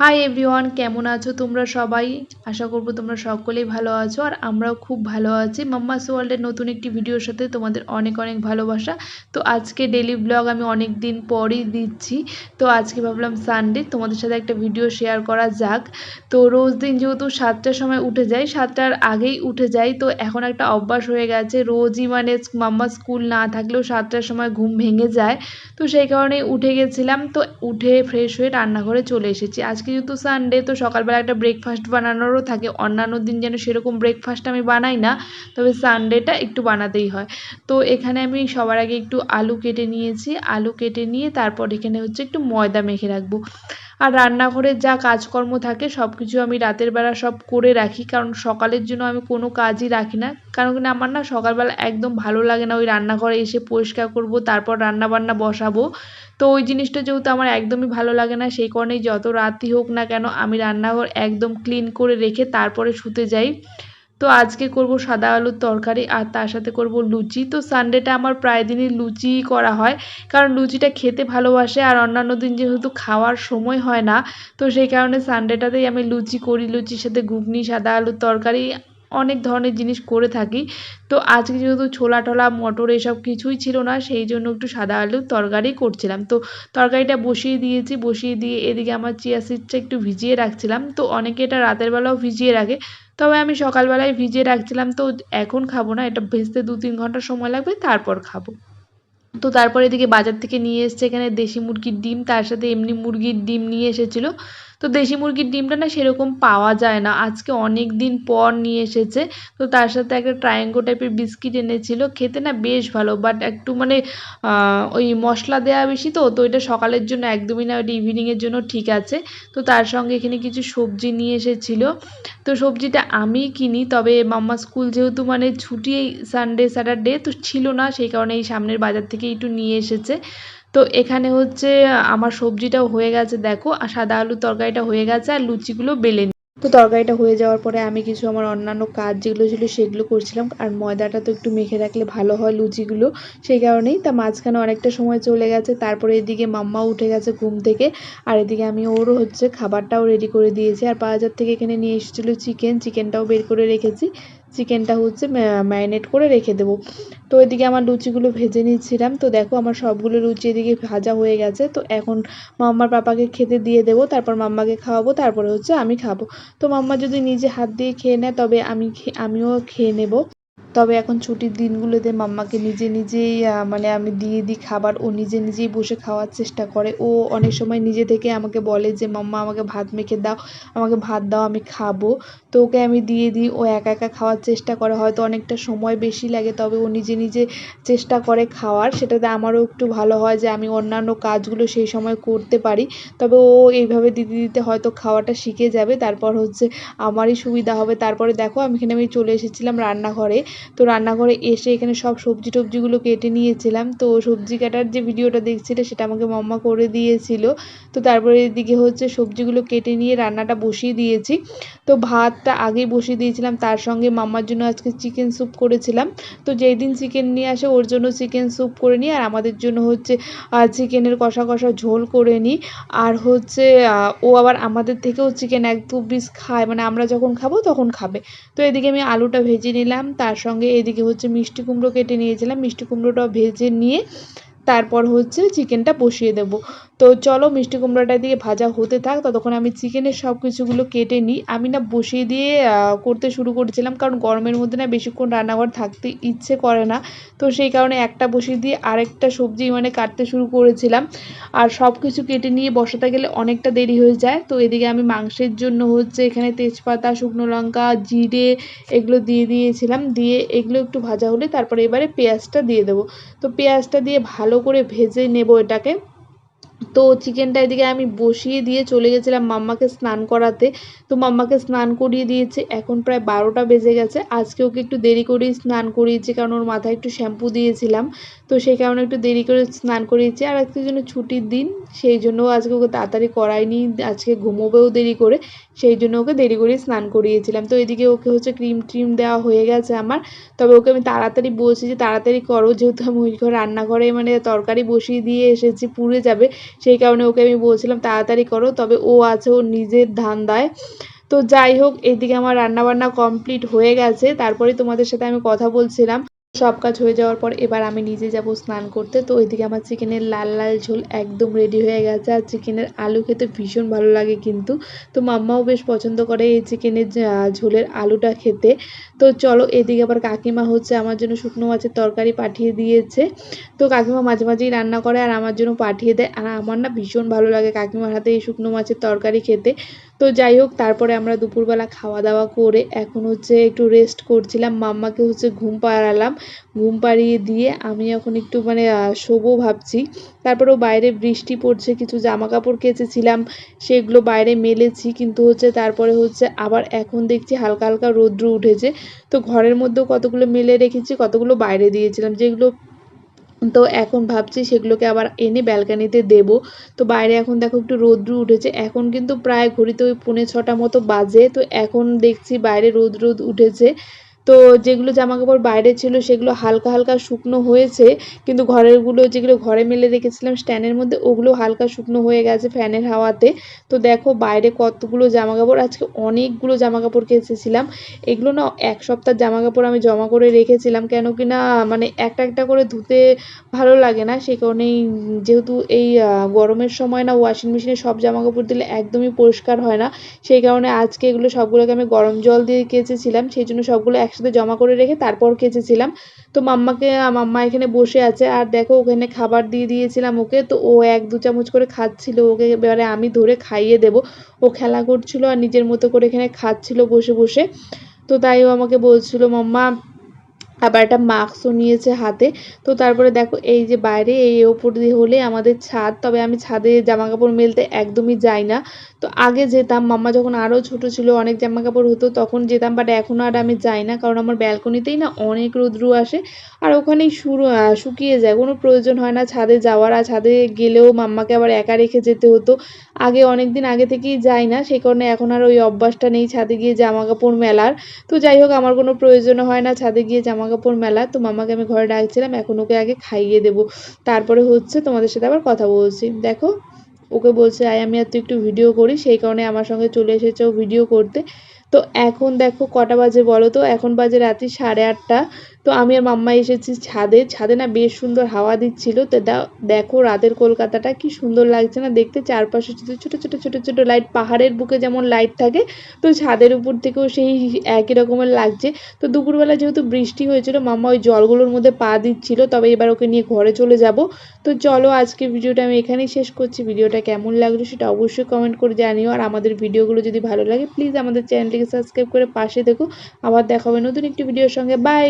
Hi everyone কেমন আছো তোমরা সবাই? আশা করব তোমরা সকলেই ভালো আছো আর আমরাও খুব ভালো আছি। মাম্মাস ওয়ার্ল্ডের নতুন একটি ভিডিওর সাথে তোমাদের অনেক অনেক ভালোবাসা। তো আজকে ডেলি ব্লগ আমি অনেক দিন পরই দিচ্ছি। তো আজকে ভাবলাম সানডে তোমাদের সাথে একটা ভিডিও শেয়ার করা যাক। তো রোজ দিন যেহেতু সাতটার সময় উঠে যাই সাতটার আগেই উঠে যাই তো এখন একটা অভ্যাস হয়ে গেছে, রোজই মানে মাম্মা স্কুল না থাকলেও সাতটার সময় ঘুম ভেঙে যায়। তো সেই কারণেই উঠে গেছিলাম। তো উঠে ফ্রেশ হয়ে রান্নাঘরে চলে এসেছি। আজকে যেহেতু সানডে তো সকালবেলা একটা ব্রেকফাস্ট বানানোরও থাকে। অন্যান্য দিন যেন সেরকম ব্রেকফাস্ট আমি বানাই না, তবে সানডেটা একটু বানাতেই হয়। তো এখানে আমি সবার আগে একটু আলু কেটে নিয়েছি। আলু কেটে নিয়ে তারপর এখানে হচ্ছে একটু ময়দা মেখে রাখব। আর রান্নাঘরে যা কাজকর্ম থাকে সব কিছু আমি রাতের বেলা সব করে রাখি। কারণ সকালের জন্য আমি কোনো কাজই রাখি না। কারণ কি আমার না সকালবেলা একদম ভালো লাগে না ওই রান্নাঘরে এসে পরিষ্কার করব, তারপর রান্না বান্না বসাবো। তো ওই জিনিসটা যেহেতু আমার একদমই ভালো লাগে না, সেই কারণেই যত রাতই হোক না কেন আমি রান্নাঘর একদম ক্লিন করে রেখে তারপরে শুতে যাই। তো আজকে করব সাদা আলুর তরকারি আর তার সাথে করব লুচি। তো সানডেটা আমার প্রায় দিনই লুচিই করা হয়, কারণ লুচিটা খেতে ভালোবাসে আর অন্যান্য দিন যেহেতু খাওয়ার সময় হয় না, তো সেই কারণে সানডেটাতেই আমি লুচি করি, লুচির সাথে ঘুগনি, সাদা আলুর তরকারি অনেক ধরনের জিনিস করে থাকি। তো আজকে যেহেতু ছোলা টোলা, মটর এসব কিছুই ছিল না, সেই জন্য একটু সাদা আলুর তরকারি করছিলাম। তো তরকারিটা বসিয়ে দিয়েছি, বসিয়ে দিয়ে এদিকে আমার চিয়া সিডটা একটু ভিজিয়ে রাখছিলাম। তো অনেকে এটা রাতের বেলাও ভিজিয়ে রাখে। তবে আমি সকালবেলায় ভিজিয়ে রাখছিলাম। তো এখন খাব না, এটা ভেজতে দু তিন ঘণ্টা সময় লাগবে, তারপর খাব। তো তারপর এদিকে বাজার থেকে নিয়ে এসছে এখানে দেশি মুরগির ডিম, তার সাথে এমনি মুরগির ডিম নিয়ে এসেছিল। তো দেশি মুরগির ডিমটা না সেরকম পাওয়া যায় না। আজকে অনেক দিন পর নিয়ে এসেছে। তো তার সাথে একটা ট্রায়াঙ্গো টাইপের বিস্কিট এনেছিল। খেতে না বেশ ভালো বাট একটু মানে ওই মশলা দেওয়া বেশি তো তো এটা সকালের জন্য একদমই না, ওইটা ইভিনিংয়ের জন্য ঠিক আছে। তো তার সঙ্গে এখানে কিছু সবজি নিয়ে এসেছিল। তো সবজিটা আমি কিনি, তবে মাম্মা স্কুল যেহেতু মানে ছুটি সানডে স্যাটারডে তো ছিল না, সেই কারণে এই সামনের বাজার থেকে একটু নিয়ে এসেছে। তো এখানে হচ্ছে আমার সবজিটাও হয়ে গেছে, দেখো, আর সাদা আলুর তরকারিটা হয়ে গেছে, আর লুচিগুলো বেলে তো তরকারিটা হয়ে যাওয়ার পরে আমি কিছু আমার অন্যান্য কাজ যেগুলো ছিল সেগুলো করছিলাম, আর ময়দাটা তো একটু মেখে রাখলে ভালো হয় লুচিগুলো, সেই কারণেই তা মাঝখানে অনেকটা সময় চলে গেছে, তারপরে এদিকে মাম্মা উঠে গেছে ঘুম থেকে, আর এদিকে আমি ওরও হচ্ছে খাবারটাও রেডি করে দিয়েছি, আর বাজার থেকে এখানে নিয়ে এসেছিল চিকেন চিকেনটাও বের করে রেখেছি। চিকেনটা হচ্ছে ম্যারিনেট করে রেখে দেবো। তো এদিকে আমার লুচিগুলো ভেজে নিচ্ছিলাম তো দেখো আমার সবগুলো লুচি এদিকে ভাজা হয়ে গেছে। তো এখন মাম্মার পাপাকে খেতে দিয়ে দেবো, তারপর মাম্মাকে খাওয়াবো, তারপরে হচ্ছে আমি খাব। তো মাম্মা যদি নিজে হাত দিয়ে খেয়ে নেয়, তবে আমি আমিও খেয়ে নেব। তবে এখন ছুটির দিনগুলোতে মাম্মাকে নিজে নিজেই মানে আমি দিয়ে দিই খাবার। ও নিজে নিজেই বসে খাওয়ার চেষ্টা করে। ও অনেক সময় নিজে থেকে আমাকে বলে যে, মাম্মা, আমাকে ভাত মেখে দাও। আমাকে ভাত দাও, আমি খাব। তো ওকে আমি দিয়ে দিই। ও একা একা খাওয়ার চেষ্টা করে। হয়তো অনেকটা সময় বেশি লাগে, তবে ও নিজে নিজে চেষ্টা করে খাওয়ার। সেটাতে আমারও একটু ভালো হয় যে, আমি অন্যান্য কাজগুলো সেই সময় করতে পারি। তবে ও এইভাবে দিতে দিতে হয়তো খাওয়াটা শিখে যাবে। তারপর হচ্ছে, আমারই সুবিধা হবে। তারপরে দেখো, আমি এখানে আমি চলে এসেছিলাম রান্নাঘরে। তো রান্নাঘরে এসে এখানে সব সবজি টবজিগুলো কেটে নিয়েছিলাম। তো সবজি কাটার যে ভিডিওটা দেখছিলে, সেটা আমাকে মাম্মা করে দিয়েছিল। তো তারপরে এদিকে হচ্ছে সবজিগুলো কেটে নিয়ে রান্নাটা বসিয়ে দিয়েছি। তো ভাতটা আগেই বসিয়ে দিয়েছিলাম, তার সঙ্গে মাম্মার জন্য আজকে চিকেন স্যুপ করেছিলাম। তো যেই দিন চিকেন নিয়ে আসে, ওর জন্য চিকেন স্যুপ করে নিই, আর আমাদের জন্য হচ্ছে চিকেনের কষা কষা ঝোল করে নিই। আর হচ্ছে ও আবার আমাদের থেকেও চিকেন এক দু পিস খায় মানে আমরা যখন খাব তখন খাবে। তো এদিকে আমি আলুটা ভেজে নিলাম, তার সঙ্গে এদিকে হচ্ছে মিষ্টি কুমড়ো কেটে নিয়েছিলাম। মিষ্টি কুমড়োটা ভেজে নিয়ে তারপর হচ্ছে চিকেনটা বসিয়ে দেব। তো চলো মিষ্টি কুমড়োটা দিয়ে ভাজা হতে থাক, ততক্ষণ আমি চিকেনের সব কিছুগুলো কেটে নিই। আমি না বসিয়ে দিয়ে করতে শুরু করেছিলাম, কারণ গরমের মধ্যে না বেশিক্ষণ রান্নাঘর থাকতে ইচ্ছে করে না। তো সেই কারণে একটা বসিয়ে দিয়ে আরেকটা সবজি মানে কাটতে শুরু করেছিলাম। আর সব কিছু কেটে নিয়ে বসাতে গেলে অনেকটা দেরি হয়ে যায়। তো এদিকে আমি মাংসের জন্য হচ্ছে এখানে তেজপাতা, শুকনো লঙ্কা, জিরে এগুলো দিয়ে দিয়েছিলাম। দিয়ে এগুলো একটু ভাজা হলে তারপরে এবারে পেঁয়াজটা দিয়ে দেবো। তো পেঁয়াজটা দিয়ে ভালো করে ভেজে নেব এটাকে। তো চিকেনটা এদিকে আমি বসিয়ে দিয়ে চলে গেছিলাম মাম্মাকে স্নান করাতে। তো মাম্মাকে স্নান করিয়ে দিয়েছে, এখন প্রায় বারোটা বেজে গেছে। আজকে ওকে একটু দেরি করেই স্নান করিয়েছি, কারণ ওর মাথায় একটু শ্যাম্পু দিয়েছিলাম। তো সেই কারণে একটু দেরি করে স্নান করিয়েছি, আর আজকের জন্য ছুটির দিন, সেই জন্য আজকে ওকে তাড়াতাড়ি করায়নি আজকে ঘুমোবেও দেরি করে। সেই জন্য ওকে দেরি করে স্নান করিয়েছিলাম। তো এদিকে ওকে হচ্ছে ক্রিম ট্রিম দেওয়া হয়ে গেছে আমার। তবে ওকে আমি তাড়াতাড়ি বলছি যে, তাড়াতাড়ি করো, যেহেতু আমি ওই ঘর রান্নাঘরে মানে তরকারি বসিয়ে দিয়ে এসেছি, পুড়ে যাবে। সেই কারণে ওকে আমি বলছিলাম, তাড়াতাড়ি করো। তবে ও আছে ওর নিজের ধান ধান্দায়। তো যাই হোক, এদিকে আমার রান্নাবান্না কমপ্লিট হয়ে গেছে। তারপরে তোমাদের সাথে আমি কথা বলছিলাম। সব কাজ হয়ে যাওয়ার পর এবার আমি নিজে যাব স্নান করতে। তো ওইদিকে আমার চিকেনের লাল লাল ঝোল একদম রেডি হয়ে গেছে আর চিকেনের আলু খেতে ভীষণ ভালো লাগে কিন্তু। তো মাম্মাও বেশ পছন্দ করে এই চিকেনের ঝোলের আলুটা খেতে। তো চলো এদিকে আবার কাকিমা হচ্ছে, আমার জন্য শুকনো মাছের তরকারি পাঠিয়ে দিয়েছে। তো কাকিমা মাঝে মাঝেই রান্না করে আর আমার জন্য পাঠিয়ে দেয়। আর আমার না ভীষণ ভালো লাগে কাকিমার হাতে এই শুকনো মাছের তরকারি খেতে। তো যাই হোক, তারপরে আমরা দুপুরবেলা খাওয়া দাওয়া করে এখন হচ্ছে একটু রেস্ট করছিলাম। মাম্মাকে হচ্ছে ঘুম পাড়ালাম। ঘুম পাড়িয়ে দিয়ে আমি এখন একটু মানে শোবো ভাবছি। তারপরেও বাইরে বৃষ্টি পড়ছে, কিছু জামা কাপড় কেচেছিলাম, সেগুলো বাইরে মেলেছি। কিন্তু হচ্ছে তারপরে হচ্ছে আবার এখন দেখছি হালকা হালকা রৌদ্র উঠেছে। তো ঘরের মধ্যেও কতগুলো মেলে রেখেছি, কতগুলো বাইরে দিয়েছিলাম। যেগুলো তো এখন ভাবছি সেগুলোকে আবার এনে ব্যালকানিতে দেব। তো বাইরে এখন দেখো একটু রৌদ্র উঠেছে। এখন কিন্তু প্রায় ঘড়িতে ওই পৌনে ছটা মতো বাজে। তো এখন দেখছি বাইরে রোদ রোদ উঠেছে। তো যেগুলো জামা কাপড় বাইরে ছিল সেগুলো হালকা হালকা শুকনো হয়েছে, কিন্তু ঘরেরগুলো যেগুলো ঘরে মেলে রেখেছিলাম স্ট্যান্ডের মধ্যে, ওগুলো হালকা শুকনো হয়ে গেছে ফ্যানের হাওয়াতে। তো দেখো বাইরে কতগুলো জামা কাপড় আজকে অনেকগুলো জামা কাপড় কেচেছিলাম। এগুলো না এক সপ্তাহ জামা কাপড় আমি জমা করে রেখেছিলাম কেন কি না মানে একটা একটা করে ধুতে ভালো লাগে না সেই কারণেই যেহেতু এই গরমের সময় না ওয়াশিং মেশিনে সব জামা কাপড় দিলে একদমই পরিষ্কার হয় না। সেই কারণে আজকে এগুলো সবগুলোকে আমি গরম জল দিয়ে কেচেছিলাম, সেই জন্য সবগুলো এক একসাথে জমা করে রেখে তারপর কেচেছিলাম তো মাম্মাকে, মাম্মা এখানে বসে আছে আর দেখো ওখানে খাবার দিয়ে দিয়েছিলাম ওকে। তো ও এক দু চামচ করে খাচ্ছিল ওকে। এবারে আমি ধরে খাইয়ে দেব। ও খেলা করছিল আর নিজের মতো করে এখানে খাচ্ছিল বসে বসে। তো তাই ও আমাকে বলছিল, মাম্মা আবার একটা মাস্কও নিয়েছে হাতে। তো তারপরে দেখো, এই যে বাইরে, এই ওপর দিয়ে হলে আমাদের ছাদ। তবে আমি ছাদে জামা কাপড় মেলতে একদমই যাই না। তো আগে যেতাম, মাম্মা যখন আরও ছোট ছিল, অনেক জামা কাপড় হতো, তখন যেতাম বাট এখন আর আমি যাই না। কারণ আমার ব্যালকনিতেই না অনেক রৌদ্র আসে। আর ওখানেই শুরু শুকিয়ে যায়। কোনো প্রয়োজন হয় না ছাদে যাওয়ার। আর ছাদে গেলেও মাম্মাকে আবার একা রেখে যেতে হতো। আগে অনেক দিন আগে থেকেই যাই না। সেই কারণে এখন আর ওই অভ্যাসটা নেই ছাদে গিয়ে জামা কাপড় মেলার। তো যাই হোক, আমার কোনো প্রয়োজন হয় না ছাদে গিয়ে জামা কাপড় মেলা, তো মামাকে আমি ঘরে ডাকছিলাম, এখন ওকে আগে খাইয়ে দেবো। তারপরে হচ্ছে তোমাদের সাথে আবার কথা বলছি। দেখো, ওকে বলছে, আয়, আমি আর তুই একটু ভিডিও করি। সেই কারণে আমার সঙ্গে চলে এসেছে ও ভিডিও করতে। তো এখন দেখো কটা বাজে বলো তো? এখন বাজে রাত্রি সাড়ে আটটা। তো আমি আর মাম্মা এসেছি ছাদে। ছাদে না বেশ সুন্দর হাওয়া দিচ্ছিল। তো দেখো রাতের কলকাতাটা কি সুন্দর লাগছে না? দেখতে চারপাশে ছোটো ছোটো ছোটো ছোটো ছোটো লাইট পাহাড়ের বুকে যেমন লাইট থাকে, তো ছাদের উপর থেকেও সেই একই রকমের লাগছে। তো দুপুরবেলা যেহেতু বৃষ্টি হয়েছিল, মাম্মা ওই জলগুলোর মধ্যে পা দিচ্ছিল। তবে এবার ওকে নিয়ে ঘরে চলে যাব। তো চলো আজকে ভিডিওটা আমি এখানেই শেষ করছি। ভিডিওটা কেমন লাগল সেটা অবশ্যই কমেন্ট করে জানিও। আর আমাদের ভিডিওগুলো যদি ভালো লাগে প্লিজ আমাদের চ্যানেলটিকে সাবস্ক্রাইব করে পাশে দেখো। আবার দেখা হবে নতুন একটি ভিডিওর সঙ্গে। বাই!